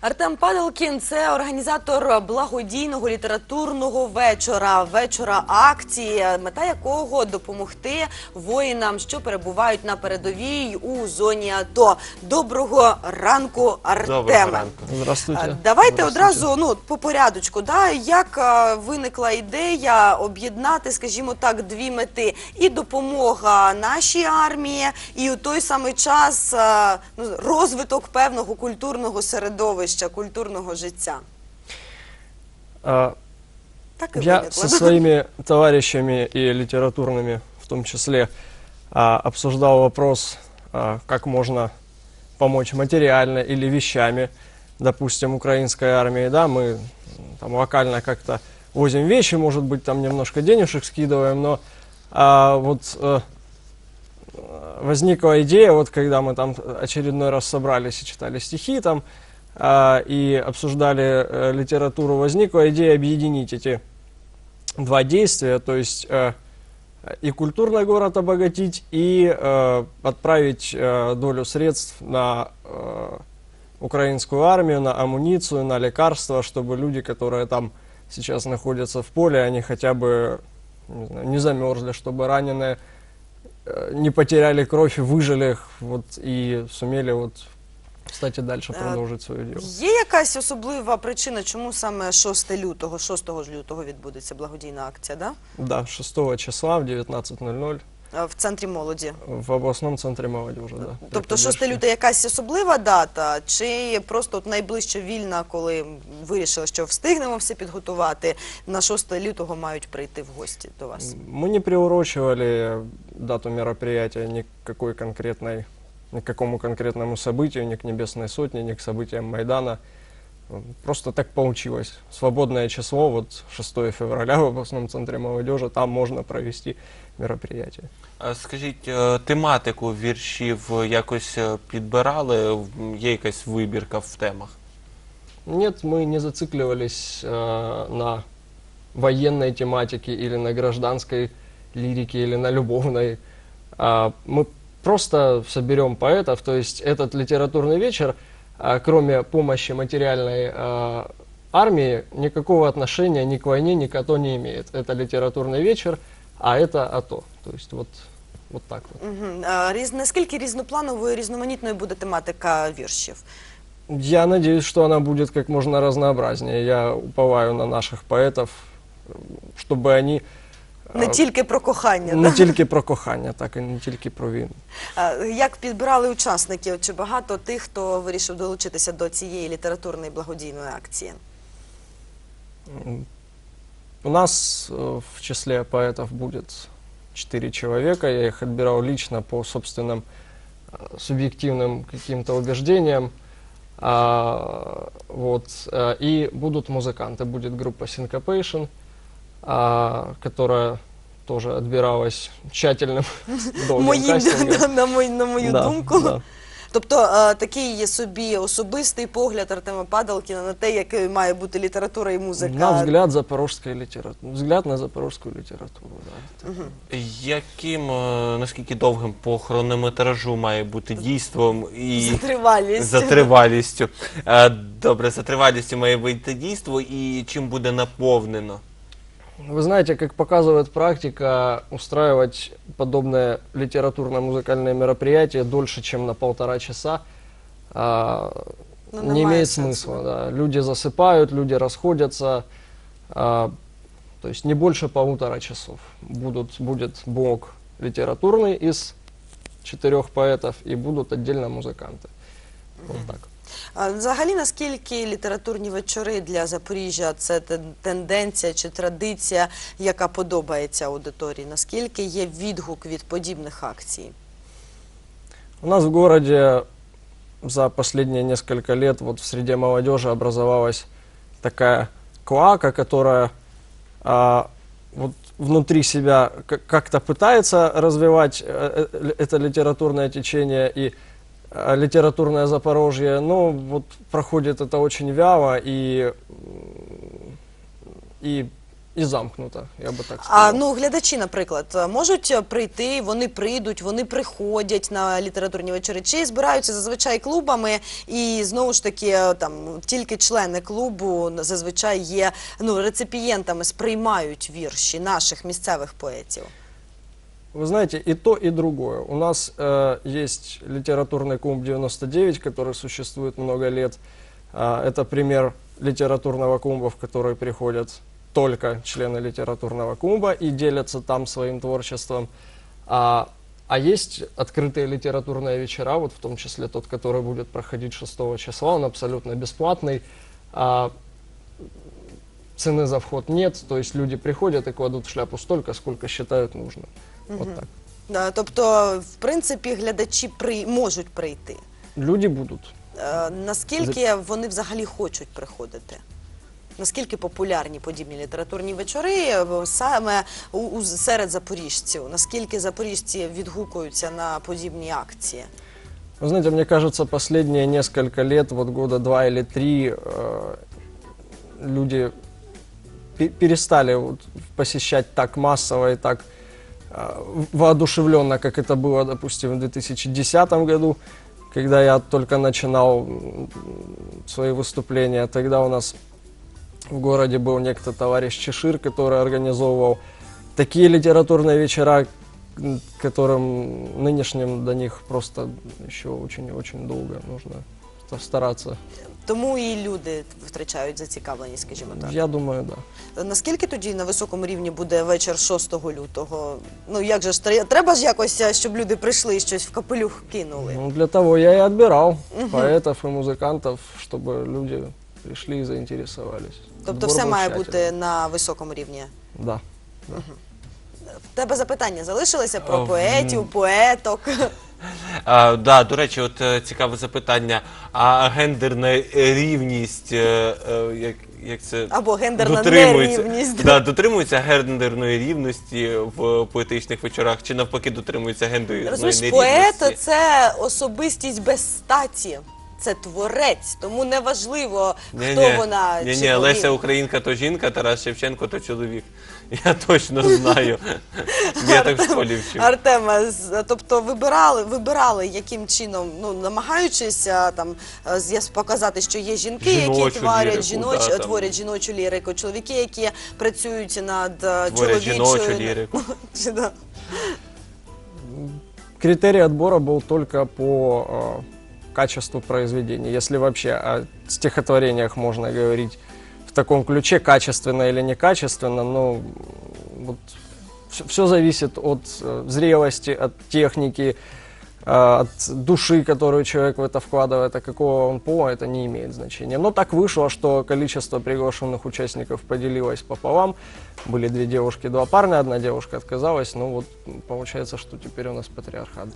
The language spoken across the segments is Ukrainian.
Артем Падалкін це організатор благодійного літературного вечора, вечора акції, мета якого допомогти воїнам, що перебувають на передовій у зоні АТО. Доброго ранку, Артеме. Здравствуйте. Давайте Здравствуйте. одразу ну по порядочку. Да, як а, виникла ідея об'єднати, скажімо так, дві мети: і допомога нашій армії, і у той самий час а, ну, розвиток певного культурного середовища, культурного життя. А, Так Я со своими товарищами и литературными, в том числе, а, обсуждал вопрос, а, как можно помочь материально или вещами, допустим, украинской армии. Да, мы там локально как-то возим вещи, может быть, там немножко денежек скидываем, но а, вот э, возникла идея, вот когда мы там очередной раз собрались и читали стихи там, а, и обсуждали э, литературу, возникла идея объединить эти два действия, то есть э, и культурный город обогатить, и э, отправить э, долю средств на э, украинскую армию, на амуницию, на лекарства, чтобы люди, которые там сейчас находятся в поле, они хотя бы не, знаю, не замерзли, чтобы раненые э, не потеряли кровь, выжили вот, и сумели вот, кстати, дальше Э, продолжить свое дело. Є якась особлива причина, чому саме 6 лютого, 6 ж лютого відбудеться благодійна акція, да? Да, 6 числа в 19.00 А, В центрі молоді. в областном центре молодежи, да. Тобто 6 Приходящие. лютого якась особлива дата, чи просто от найближче вільна, коли вирішили, що встигнемо все підготувати, на 6 лютого мають прийти в гості до вас? Мы не приурочивали дату мероприятия ни к какой конкретной, ни к какому конкретному событию, ни к Небесной Сотне, ни к событиям Майдана. Просто так получилось. Свободное число, вот 6 февраля в областном центре молодежи, там можно провести мероприятие. А Скажіть, е, тематику віршів якось е, підбирали? В- Є якась вибірка в темах? Нет, мы не зацикливались э, на военной тематике или на гражданской лирике или на любовной. А, мы просто соберем поэтов, то есть этот литературный вечер, а, кроме помощи материальной а, армии, никакого отношения ни к войне, ни к АТО не имеет. Это литературный вечер, а это АТО. То есть вот, вот так вот. Угу. Різ... Наскільки різноплановою, різноманітною буде тематика віршів? Я надеюсь, что она будет как можно разнообразнее. Я уповаю на наших поэтов, чтобы они Не а, тільки про кохання, не да? тільки про кохання, так і не тільки про війну. А, Як підбирали учасників? Чи багато тих, хто вирішив долучитися до цієї літературної благодійної акції? М, У нас э, в числе поэтов будет четыре человека. Я их отбирал лично по собственным э, субъективным каким-то убеждениям. А, вот, э, и будут музыканты. Будет группа Syncopation, а, которая тоже отбиралась тщательным долгим Мої, кастингом. на, на, мою, на мою Да, думку. да. Тобто е, такий є собі особистий погляд Артема Падалкіна на те, якою має бути література і музика. На взгляд запорожской литературы. Взгляд на запорожскую литературу, да. Яким, е, наскільки довгим по хронометражу має бути дійством і За тривалість. за тривалістю? Е, Добре, за тривалістю має бути дійство і чим буде наповнено? Вы знаете, как показывает практика, устраивать подобное литературно-музыкальное мероприятие дольше, чем на полтора часа, а, Ну, не имеет смысла. Да. Люди засыпают, люди расходятся. а, то есть не больше полутора часов. Будут, будет блок литературный из четырех поэтов и будут отдельно музыканты. Вот так. А Взагалі, наскільки літературні вечори для Запоріжжя це тен- тенденція чи традиція, яка подобається аудиторії? Наскільки є відгук від подібних акцій? У нас в городе за последние несколько лет вот в среде молодежи образовалась такая клака, которая а, вот внутри себя к- как-то пытается развивать э, э, это литературное течение и э, литературное Запорожье, но вот проходит это очень вяло и, и и замкнуто, я бы так А ну глядачі, наприклад, можуть прийти, вони прийдуть, вони приходять на літературні вечори, чи збираються зазвичай клубами, і знову ж таки там тільки члени клубу зазвичай є ну реципієнтами, сприймають вірші наших місцевих поетів. Вы знаете, и то, и другое. У нас э, есть литературный клуб 99, который существует много лет. А, это пример литературного клуба, в который приходят только члены литературного клуба и делятся там своим творчеством. А, а есть открытые литературные вечера, вот в том числе тот, который будет проходить 6 числа, он абсолютно бесплатный. А, цены за вход нет, то есть люди приходят и кладут в шляпу столько, сколько считают нужным. Вот так. Да, Тобто, в принципі, глядачі при можуть прийти. Люди будут. Е, Наскільки вони взагалі хочуть приходити? Наскільки популярні подібні літературні вечори е, саме у, у- серед запоріжців? Наскільки запоріжці відгукуються на подібні акції? Вы знаете, мне кажется, последние несколько лет, вот года два или три, э, люди пе- перестали вот посещать так массово и так э, воодушевленно, как это было, допустим, в 2010 году, когда я только начинал свои выступления. Тогда у нас в городе был некто товарищ Чешир, который организовывал такие литературные вечера, которым нынешним до них просто еще очень-очень долго нужно ста- стараться. Тому і люди втрачають зацікавленість, скажімо так. Я думаю, да. Наскільки тоді на високому рівні буде вечір 6 лютого? Ну як же ж тре- треба ж якось, е, щоб люди прийшли і щось в капелюх кинули? Ну, для того я и отбирал поэтов и музыкантов, чтобы люди пришли и заинтересовались. Тобто Отбор все был має тщательный. бути на високому рівні. Да. В тебе запитання залишилося О, про поетів, поеток. А, да, до речі, от е, цікаве запитання. А гендерна рівність, е, е, як, як це Або гендерна дотримується- нерівність. Да, дотримується гендерної рівності в поетичних вечорах, чи навпаки дотримується гендерної Розумієш, нерівності? поет це особистість без статі. Це творець, тому неважливо, хто вона Ні, чи ні, Леся. Українка то жінка, Тарас Шевченко то чоловік. Я точно знаю. Я так в школі вчив. Артема, з- тобто вибирали, вибирали яким чином, ну намагаючись а, там з'яс- показати, що є жінки, які Жіночу творять лірику, жіноч, да, там. творять жіночу лірику, чоловіки, які працюють над а, Творять чоловічою лірику. Чи да? Критерий отбора был только по э, качеству произведения. Если вообще о стихотворениях можно говорить в таком ключе, качественно или некачественно, но вот все, зависит от э, зрелости, от техники, э, от души, которую человек в это вкладывает, а какого он пола, это не имеет значения. Но так вышло, что количество приглашенных участников поделилось пополам. Были две девушки, два парня, одна девушка отказалась. Ну вот получается, что теперь у нас патриархат.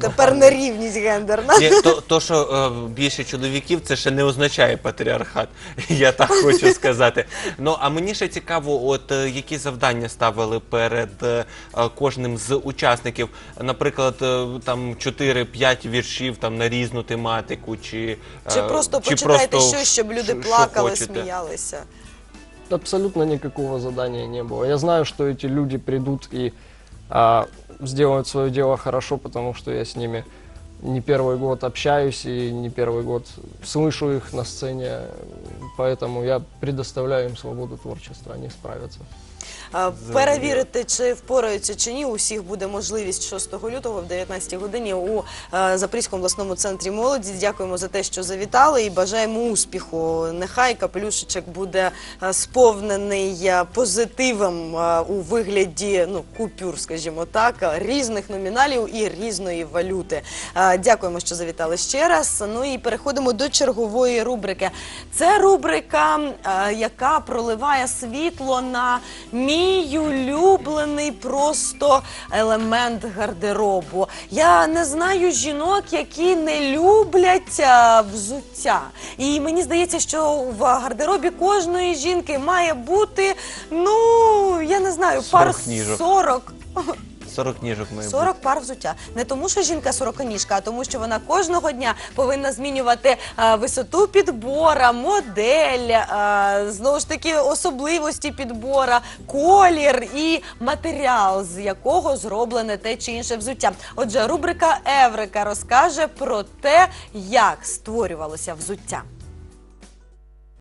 Тепер нерівність гендерна. Ні, то, то, що е, більше чоловіків, це ще не означає патріархат. Я так хочу сказати. Ну а мені ще цікаво, от е, які завдання ставили перед е, е, кожним з учасників. Наприклад, е, там 4-5 віршів там на різну тематику, чи, е, Чи просто почитайте просто щось, щоб люди що- що плакали, хочете. сміялися. Абсолютно никакого задания не было. Я знаю, что эти люди придут и а, сделают свое дело хорошо, потому что я с ними не первый год общаюсь и не первый год слышу их на сцене, поэтому я предоставляю им свободу творчества, они справятся. Перевірити, чи впораються чи ні, у всіх буде можливість 6 лютого в 19 годині у е, Запорізькому обласному центрі молоді. Дякуємо за те, що завітали, і бажаємо успіху. Нехай капелюшечок буде е, сповнений е, позитивом у вигляді ну купюр, скажімо так, різних номіналів і різної валюти. Дякуємо, що завітали ще раз. Ну і переходимо до чергової рубрики. Це рубрика, яка проливає світло на мій улюблений просто елемент гардеробу. Я не знаю жінок, які не люблять е, взуття. І мені здається, що в гардеробі кожної жінки має бути, ну я не знаю, пар 40 ніжок. 40 40 ніжок має 40 пар взуття. Не тому, що жінка сороконіжка, а тому, що вона кожного дня повинна змінювати висоту підбора, модель, знову ж таки, особливості підбора, колір і матеріал, з якого зроблене те чи інше взуття. Отже, рубрика Еврика розкаже про те, як створювалося взуття.